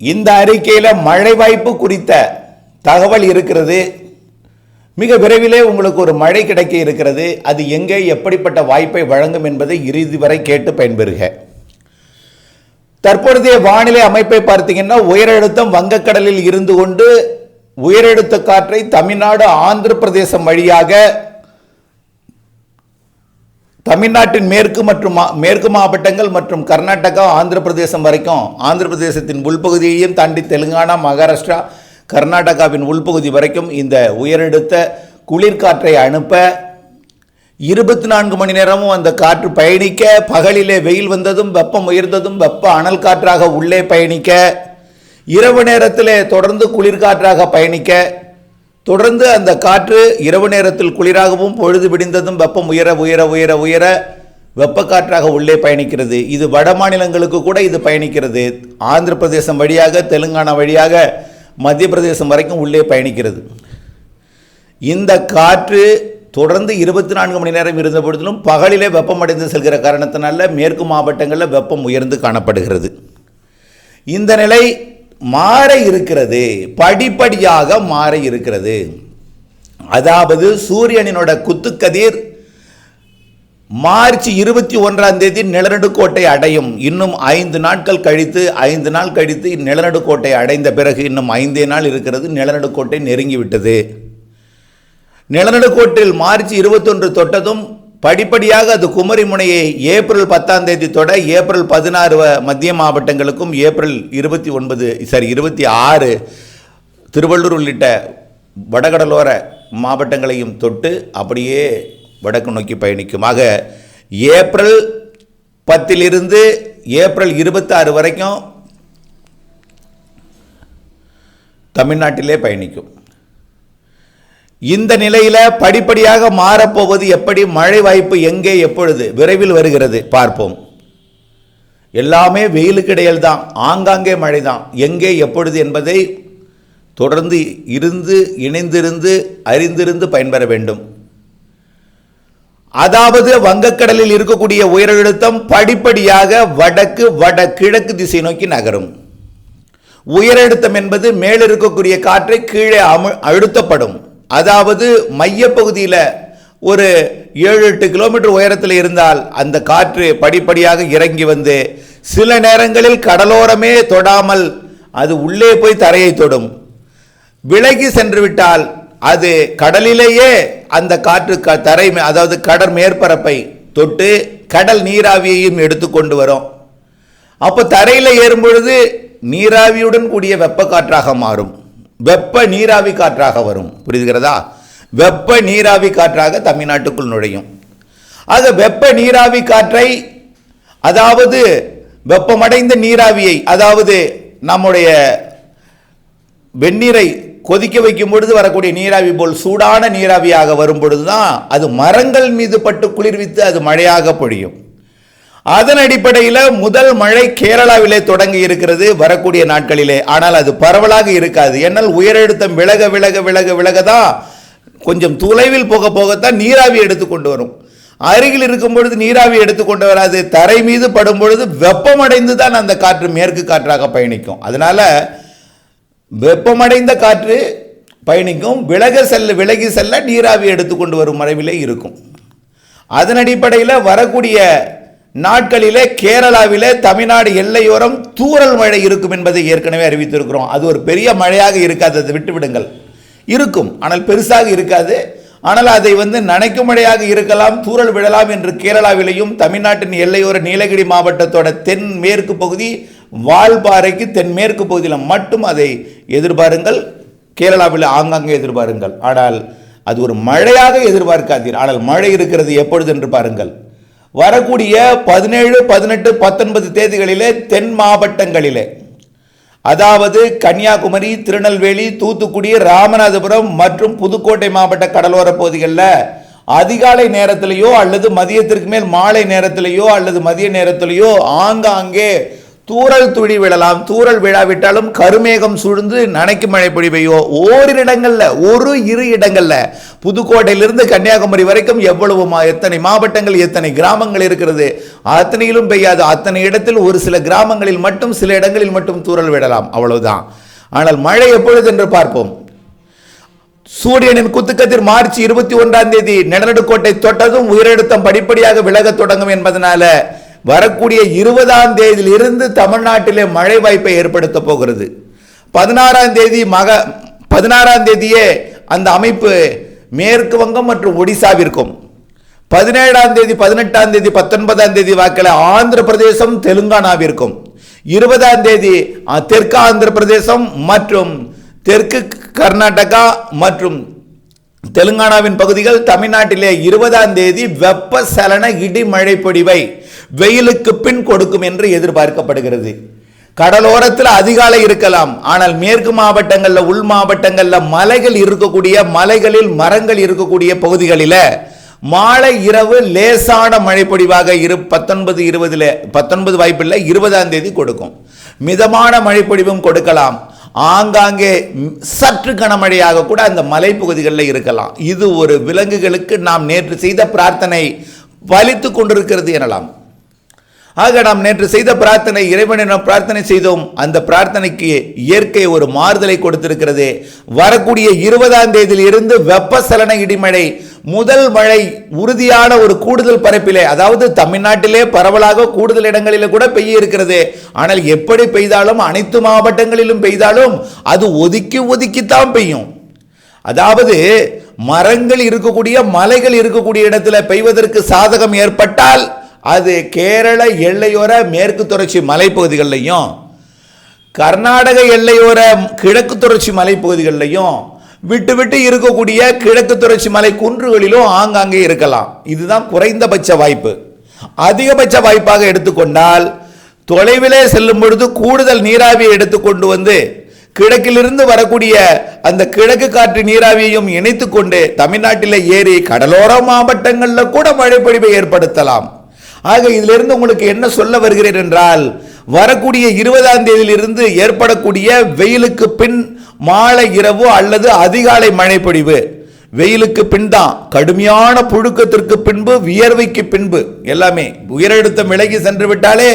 இந்த அறிக்கையில் மழை வாய்ப்பு குறித்த தகவல் இருக்கிறது. மிக விரைவிலே உங்களுக்கு ஒரு மழை கிடைக்க இருக்கிறது. அது எங்கே எப்படிப்பட்ட வாய்ப்பை வழங்கும் என்பதை இறுதி வரை கேட்டு பயன்பெறுக. தற்பொழுதைய வானிலை அமைப்பை பார்த்தீங்கன்னா உயரழுத்தம் வங்கக்கடலில் இருந்து கொண்டு உயரழுத்த காற்றை தமிழ்நாடு ஆந்திர பிரதேசம் வழியாக தமிழ்நாட்டின் மேற்கு மற்றும் மா- மேற்கு மாவட்டங்கள் மற்றும் கர்நாடகா ஆந்திர பிரதேசம் வரைக்கும் ஆந்திர பிரதேசத்தின் உள்பகுதியையும் தாண்டி தெலுங்கானா மகாராஷ்டிரா கர்நாடகாவின் உள்பகுதி வரைக்கும் இந்த உயரெடுத்த குளிர்காற்றை அனுப்ப இருபத்தி நான்கு மணி நேரமும் அந்த காற்று பயணிக்க பகலிலே வெயில் வந்ததும் வெப்பம் உயர்ந்ததும் வெப்ப அனல் காற்றாக உள்ளே பயணிக்க இரவு நேரத்திலே தொடர்ந்து குளிர்காற்றாக பயணிக்க தொடர்ந்து அந்த காற்று இரவு நேரத்தில் குளிராகவும் பொழுது விடிந்ததும் வெப்பம் உயர உயர உயர உயர வெப்பக்காற்றாக உள்ளே பயணிக்கிறது. இது வட மாநிலங்களுக்கு கூட இது பயணிக்கிறது. ஆந்திர பிரதேசம் வழியாக தெலுங்கானா வழியாக மத்திய பிரதேசம் வரைக்கும் உள்ளே பயணிக்கிறது. இந்த காற்று தொடர்ந்து இருபத்தி நான்கு மணி நேரம் இருந்த பொழுதிலும் பகலிலே வெப்பமடைந்து செல்கிற காரணத்தினால மேற்கு மாவட்டங்களில் வெப்பம் உயர்ந்து காணப்படுகிறது. இந்த நிலை மாற இருக்கிறது படிப்படியாக மாற இருக்கிறது. அதாவது சூரியனினோட குத்துக்கதிர் மார்ச் இருபத்தி ஒன்றாம் தேதி நிலநடுக்கோட்டை அடையும். இன்னும் ஐந்து நாட்கள் கழித்து ஐந்து நாள் கழித்து நிலநடுக்கோட்டை அடைந்த பிறகு இன்னும் ஐந்தே நாள் இருக்கிறது நிலநடுக்கோட்டை நெருங்கிவிட்டது. நிலநடுக்கோட்டில் மார்ச் இருபத்தொன்று தொட்டதும் படிப்படியாக அது குமரி முனையை ஏப்ரல் பத்தாம் தேதி தொட ஏப்ரல் பதினாறு வ- மத்திய மாவட்டங்களுக்கும் ஏப்ரல் இருபத்தி ஒன்பது சாரி இருபத்தி ஆறு திருவள்ளூர் உள்ளிட்ட வடகடலோர மாவட்டங்களையும் தொட்டு அப்படியே வடக்கு நோக்கி பயணிக்கும். ஆக ஏப்ரல் பத்திலிருந்து ஏப்ரல் இருபத்தாறு வரைக்கும் தமிழ்நாட்டிலே பயணிக்கும். இந்த நிலையில படிப்படியாக மாறப்போவது எப்படி? மழை வாய்ப்பு எங்கே எப்பொழுது? விரைவில் வருகிறது. பார்ப்போம். எல்லாமே வெயிலுக்கு இடையில் தான் ஆங்காங்கே மழை தான் எங்கே எப்பொழுது என்பதை தொடர்ந்து இருந்து இணைந்திருந்து அறிந்திருந்து பயன்பெற வேண்டும். அதாவது வங்கக்கடலில் இருக்கக்கூடிய உயரழுத்தம் படிப்படியாக வடக்கு வடகிழக்கு திசை நோக்கி நகரும். உயரழுத்தம் என்பது மேலிருக்கக்கூடிய காற்றை கீழே அமு அழுத்தப்படும். அதாவது மையப்பகுதியில் ஒரு ஏழு எட்டு கிலோமீட்டர் உயரத்தில் இருந்தால் அந்த காற்று படிப்படியாக இறங்கி வந்து சில நேரங்களில் கடலோரமே தொடாமல் அது உள்ளே போய் தரையை தொடும். விலகி சென்றுவிட்டால் அது கடலிலேயே அந்த காற்று க தரை மே- அதாவது கடல் மேற்பரப்பை தொட்டு கடல் நீராவியையும் எடுத்துக்கொண்டு வரும். அப்போ தரையில் ஏறும்பொழுது நீராவியுடன் கூடிய வெப்ப காற்றாக மாறும். வெப்ப நீராவி காற்றாக வரும். புரிதுகிறதா வெப்ப நீராவி காற்றாக தமிழ்நாட்டுக்குள் நுழையும். ஆக வெப்ப நீராவி காற்றை அதாவது வெப்பமடைந்த நீராவியை அதாவது நம்முடைய வெந்நீரை கொதிக்க வைக்கும் பொழுது வரக்கூடிய நீராவி போல் சூடான நீராவியாக வரும் பொழுதுதான் அது மரங்கள் மீது பட்டு குளிர்வித்து அது மழையாக பொழியும். அதன் அடிப்படையில் முதல் மழை கேரளாவிலே தொடங்கி இருக்கிறது வரக்கூடிய நாட்களிலே. ஆனால் அது பரவலாக இருக்காது. ஏன்னால் உயரழுத்தம் விலக விலக விலக விலக தான் கொஞ்சம் தொலைவில் போக போகத்தான் நீராவி எடுத்துக்கொண்டு வரும். அருகில் இருக்கும் பொழுது நீராவி எடுத்துக்கொண்டு வராது. தரை மீது படும் பொழுது வெப்பமடைந்து தான் அந்த காற்று மேற்கு காற்றாக பயணிக்கும். அதனால் வெப்பமடைந்த காற்று பயணிக்கும். விலக செல்ல விலகி செல்ல நீராவி எடுத்துக்கொண்டு வரும் மறைவிலே இருக்கும். அதன் அடிப்படையில் வரக்கூடிய நாட்களிலே கேரளாவிலே தமிழ்நாடு எல்லையோரம் தூரல் மழை இருக்கும் என்பதை ஏற்கனவே அறிவித்திருக்கிறோம். அது ஒரு பெரிய மழையாக இருக்காது அதை விட்டுவிடுங்கள். இருக்கும் ஆனால் பெருசாக இருக்காது. ஆனால் அதை வந்து நனைக்கும் மழையாக இருக்கலாம் தூரல் விழலாம் என்று கேரளாவிலேயும் தமிழ்நாட்டின் எல்லையோர நீலகிரி மாவட்டத்தோட தென் மேற்கு பகுதி வால்பாறைக்கு தென்மேற்கு பகுதியில் மட்டும் அதை எதிர்பாருங்கள். கேரளாவில் ஆங்காங்கே எதிர்பாருங்கள். ஆனால் அது ஒரு மழையாக எதிர்பார்க்காதீர். ஆனால் மழை இருக்கிறது எப்பொழுது என்று பாருங்கள். வரக்கூடிய பதினேழு பதினெட்டு பத்தொன்பது தேதிகளிலே தென் மாவட்டங்களிலே. அதாவது கன்னியாகுமரி திருநெல்வேலி தூத்துக்குடி ராமநாதபுரம் மற்றும் புதுக்கோட்டை மாவட்ட கடலோர பகுதிகளில் அதிகாலை நேரத்திலேயோ அல்லது மதியத்திற்கு மேல் மாலை நேரத்திலேயோ அல்லது மதிய நேரத்திலேயோ ஆங்காங்கே தூரல் துடி விழலாம் தூறல் விழாவிட்டாலும் கருமேகம் சூழ்ந்து நனைக்கும் மழை பொழிவையோ ஓரிரு இடங்கள்ல ஒரு இரு இடங்கள்ல. புதுக்கோட்டையிலிருந்து கன்னியாகுமரி வரைக்கும் எவ்வளவு மா- எத்தனை மாவட்டங்கள் எத்தனை கிராமங்கள் இருக்கிறது? அத்தனையிலும் பெய்யாது. அத்தனை இடத்தில் ஒரு சில கிராமங்களில் மட்டும் சில இடங்களில் மட்டும் தூறல் விடலாம். அவ்வளவுதான். ஆனால் மழை எப்பொழுது என்று பார்ப்போம். சூரியனின் குத்துக்கதிர் மார்ச் இருபத்தி ஒன்றாம் தேதி. நிலநடுக்கோட்டை தொட்டதும் உயரழுத்தம் படிப்படியாக விலகத் தொடங்கும் என்பதனால வரக்கூடிய இருபதாம் தேதியிலிருந்து தமிழ்நாட்டிலே மழை வாய்ப்பை ஏற்படுத்த போகிறது. பதினாறாம் தேதி மக பதினாறாம் தேதியே அந்த அமைப்பு மேற்கு வங்கம் மற்றும் ஒடிசாவிற்கும். பதினேழாம் தேதி பதினெட்டாம் தேதி பத்தொன்பதாம் தேதி வாக்கில் ஆந்திர பிரதேசம் தெலுங்கானாவிற்கும். இருபதாம் தேதி தெற்கு ஆந்திர பிரதேசம் மற்றும் தெற்கு கர்நாடகா மற்றும் தெலுங்கானாவின் பகுதிகள் தமிழ்நாட்டிலே இருபதாம் தேதி வெப்பசலன இடி மழை பொடிவை வெயிலுக்கு பின் கொடுக்கும் என்று எதிர்பார்க்கப்படுகிறது. கடலோரத்தில் அதிகாலை இருக்கலாம். ஆனால் மேற்கு மாவட்டங்களில் உள் மாவட்டங்களில் மலைகள் இருக்கக்கூடிய மலைகளில் மரங்கள் இருக்கக்கூடிய பகுதிகளில் மாலை இரவு லேசான மழைப்பொடிவாக இரு பத்தொன்பது இருபதுல பத்தொன்பது வாய்ப்பில்லை இருபதாம் தேதி கொடுக்கும். மிதமான மழைப்பொடிவும் கொடுக்கலாம். ஆங்காங்கே சற்று கனமழையாக கூட அந்த மலைப்பகுதிகளில் இருக்கலாம். இது ஒரு விலங்குகளுக்கு நாம் நேற்று செய்த பிரார்த்தனை பலித்து கொண்டிருக்கிறது எனலாம். ஆக நாம் நேற்று செய்த பிரார்த்தனை இறைவனிடம் பிரார்த்தனை செய்தோம். அந்த பிரார்த்தனைக்கு இயற்கை ஒரு மாறுதலை கொடுத்திருக்கிறது. வரக்கூடிய இருபதாம் தேதியிலிருந்து வெப்பசலன இடிமழை முதல் மழை உறுதியான ஒரு கூடுதல் பரப்பிலே அதாவது தமிழ்நாட்டிலே பரவலாக கூடுதல் இடங்களிலே கூட பெய்ய இருக்கிறது. ஆனால் எப்படி பெய்தாலும் அனைத்து மாவட்டங்களிலும் பெய்தாலும் அது ஒதுக்கி ஒதுக்கித்தான் பெய்யும். அதாவது மரங்கள் இருக்கக்கூடிய மலைகள் இருக்கக்கூடிய இடத்துல பெய்வதற்கு சாதகம் ஏற்பட்டால் அது கேரள எல்லையோர மேற்கு தொடர்ச்சி மலைப்பகுதிகளிலையும் கர்நாடக எல்லையோர கிழக்கு தொடர்ச்சி மலைப்பகுதிகளிலையும் விட்டு விட்டு இருக்கக்கூடிய கிழக்கு தொடர்ச்சி மலை குன்றுகளிலும் ஆங்காங்கே இருக்கலாம். இதுதான் குறைந்தபட்ச வாய்ப்பு. அதிகபட்ச வாய்ப்பாக எடுத்துக்கொண்டால் தொலைவிலே செல்லும் பொழுது கூடுதல் நீராவியை எடுத்துக்கொண்டு வந்து கிழக்கிலிருந்து வரக்கூடிய அந்த கிழக்கு காற்று நீராவியையும் இணைத்துக்கொண்டு தமிழ்நாட்டில் ஏறி கடலோர மாவட்டங்களில் கூட மழைப்பொழிவை ஏற்படுத்தலாம். ஆக இதிலிருந்து உங்களுக்கு என்ன சொல்ல வருகிறேன் என்றால் வரக்கூடிய இருபதாம் தேதியிலிருந்து ஏற்படக்கூடிய வெயிலுக்கு பின் மாலை இரவு அல்லது அதிகாலை மழைப்பொழிவு. வெயிலுக்கு பின் தான். கடுமையான புழுக்கத்திற்கு பின்பு வியர்வைக்கு பின்பு. எல்லாமே. உயரழுத்தம் விலகி சென்று விட்டாலே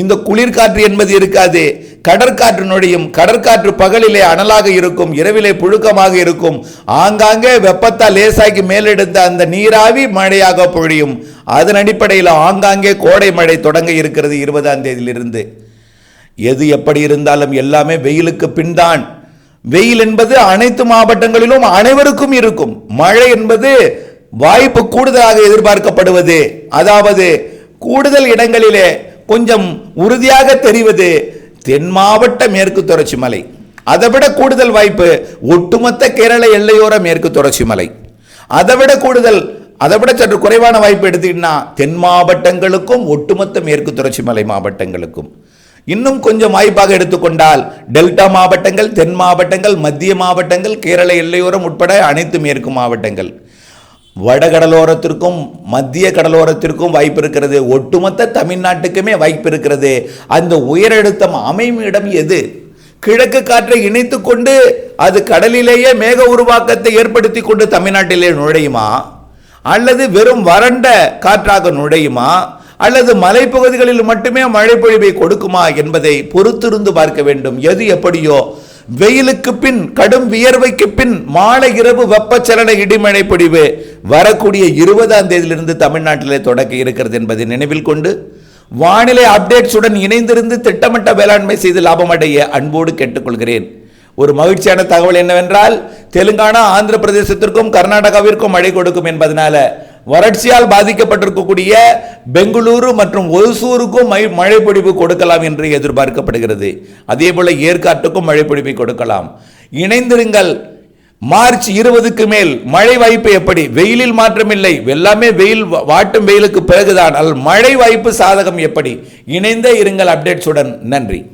இந்த குளிர்காற்று என்பது இருக்காது. கடற்காற்று நுழையும் கடற்காற்று பகலிலே அனலாக இருக்கும் இரவிலே புழுக்கமாக இருக்கும். ஆங்காங்கே வெப்பத்தால் லேசாக்கி மேலெடுத்த அந்த நீராவி மழையாக பொழியும். அதன் அடிப்படையில் ஆங்காங்கே கோடை மழை தொடங்க இருக்கிறது இருபதாம் தேதியிலிருந்து. எது எப்படி இருந்தாலும் எல்லாமே வெயிலுக்கு பின்தான். வெயில் என்பது அனைத்து மாவட்டங்களிலும் அனைவருக்கும் இருக்கும். மழை என்பது வாய்ப்பு கூடுதலாக எதிர்பார்க்கப்படுவது. அதாவது கூடுதல் இடங்களிலே கொஞ்சம் உறுதியாக தெரிவது தென் மாவட்ட மேற்கு தொடர்ச்சி மலை. அதைவிட கூடுதல் வாய்ப்பு ஒட்டுமொத்த கேரள எல்லையோர மேற்கு தொடர்ச்சி மலை. அதைவிட கூடுதல் அதை விட சற்று குறைவான வாய்ப்பு எடுத்துக்கிட்டா தென் மாவட்டங்களுக்கும் ஒட்டுமொத்த மேற்கு தொடர்ச்சி மலை மாவட்டங்களுக்கும். இன்னும் கொஞ்சம் வாய்ப்பாக எடுத்துக்கொண்டால் டெல்டா மாவட்டங்கள் தென் மாவட்டங்கள் மத்திய மாவட்டங்கள் கேரள எல்லையோரம் உட்பட அனைத்து மேற்கு மாவட்டங்கள். வடகடலோரத்திற்கும் மத்திய கடலோரத்திற்கும் வாய்ப்பு இருக்கிறது. ஒட்டுமொத்த தமிழ்நாட்டுக்குமே வாய்ப்பு இருக்கிறது. அந்த உயரழுத்தம் அமையும் இடம் எது? கிழக்கு காற்றை இணைத்து கொண்டு அது கடலிலேயே மேக உருவாக்கத்தை ஏற்படுத்தி கொண்டு தமிழ்நாட்டிலே நுழையுமா? அல்லது வெறும் வறண்ட காற்றாக நுழையுமா? அல்லது மலைப்பகுதிகளில் மட்டுமே மழை பொழிவை கொடுக்குமா என்பதை பொறுத்திருந்து பார்க்க வேண்டும். எது எப்படியோ வெயிலுக்கு பின் கடும் வியர்வைக்கு பின் மாலை இரவு வெப்பச்சலன இடிமழை பொழிவு வரக்கூடிய இருபதாம் தேதியிலிருந்து தமிழ்நாட்டிலே தொடக்க இருக்கிறது என்பதை நினைவில் கொண்டு வானிலை அப்டேட்ஸுடன் இணைந்திருந்து திட்டமிட்ட வேளாண்மை செய்து லாபம் அடைய அன்போடு கேட்டுக்கொள்கிறேன். ஒரு மகிழ்ச்சியான தகவல் என்னவென்றால் தெலுங்கானா ஆந்திர பிரதேசத்திற்கும் கர்நாடகாவிற்கும் மழை கொடுக்கும் என்பதனால வறட்சியால் பாதிக்கப்பட்டிருக்கக்கூடிய பெங்களூரு மற்றும் ஒசூருக்கும் மை- மழை பொழிவு கொடுக்கலாம் என்று எதிர்பார்க்கப்படுகிறது. அதே போல ஏற்காட்டுக்கும் மழை பொழிவை கொடுக்கலாம். இணைந்திருங்கள். மார்ச் இருபதுக்கு மேல் மழை வாய்ப்பு எப்படி? வெயிலில் மாற்றமில்லை. எல்லாமே வெயில் வா- வாட்டும் வெயிலுக்கு பிறகுதான். மழை வாய்ப்பு சாதகம் எப்படி? இணைந்தே இருங்கள் அப்டேட்ஸுடன். நன்றி.